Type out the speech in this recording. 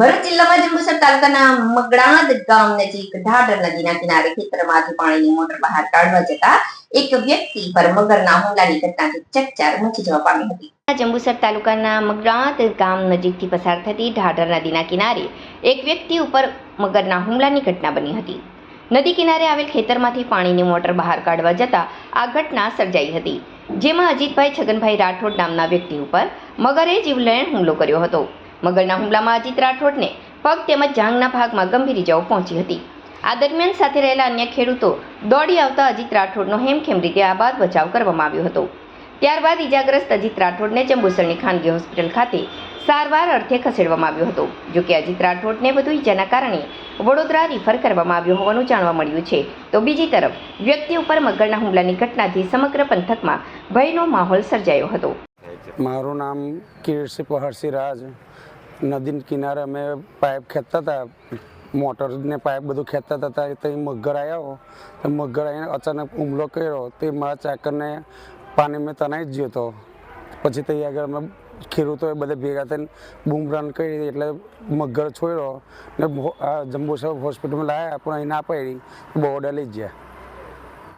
ભરૂચ જિલ્લામાં જંબુસર તાલુકાના મગડાદ ગામ નજીક ઢાઢર નદીના કિનારે ખેતરમાંથી પાણીની મોટર બહાર કાઢવા જતા એક વ્યક્તિ પર મગરના હુમલાની ઘટનાથી ચકચાર મચી જવા પામી હતી. જંબુસર તાલુકાના મગડાદ ગામ નજીકથી પસાર થતી ઢાઢર નદીના કિનારે એક વ્યક્તિ ઉપર મગરના હુમલાની ઘટના બની હતી. નદી કિનારે આવેલ ખેતરમાંથી પાણીની મોટર બહાર કાઢવા જતા આ ઘટના સર્જાઈ હતી. જેમાં અજીતભાઈ છગનભાઈ રાઠોડ નામના વ્યક્તિ ઉપર મગરે જીવલેણ હુમલો કર્યો હતો. મગરના હુમલામાં અજીત રાઠોડને પગ તેમજ જાંઘના ભાગમાં ગંભીર ઇજાઓ પહોંચી હતી. આ દરમિયાન સાથે રહેલા અન્ય ખેડૂતો દોડી આવતા અજીત રાઠોડનો હેમખેમ રીતે આબાદ બચાવ કરવામાં આવ્યો હતો. ત્યારબાદ ઇજાગ્રસ્ત અજીત રાઠોડને જંબુસરની ખાનગી હોસ્પિટલ ખાતે સારવાર અર્થે ખસેડવામાં આવ્યો હતો જોકે અજીત રાઠોડને વધુ ઇજાના કારણે વડોદરા રિફર કરવામાં આવ્યો હોવાનું જાણવા મળ્યું છે. તો બીજી તરફ, વ્યક્તિ ઉપર મગરના હુમલાની ઘટનાથી સમગ્ર પંથકમાં ભયનો માહોલ સર્જાયો હતો. મારું નામ કિરીટસિંહ પહરસિંહ રાજ નદી કિનારે અમે પાઇપ ખેંચતા હતા. મોટરને પાઇપ બધું ખેંચતા હતા ત્યાં મગર આવ્યો તો મગર આવીને અચાનક હુમલો કર્યો. તે મારા ચાકરને પાણી મેં તણાઈ જ ગયો હતો. પછી તે આગળ અમે ખેડૂતોએ બધા ભેગા થઈને બૂમરાન કરી એટલે મગર છોડ્યો ને જંબુસર હોસ્પિટલમાં લાવ્યા પણ અહીં ના પડી. બોર્ડર લઈ ગયા.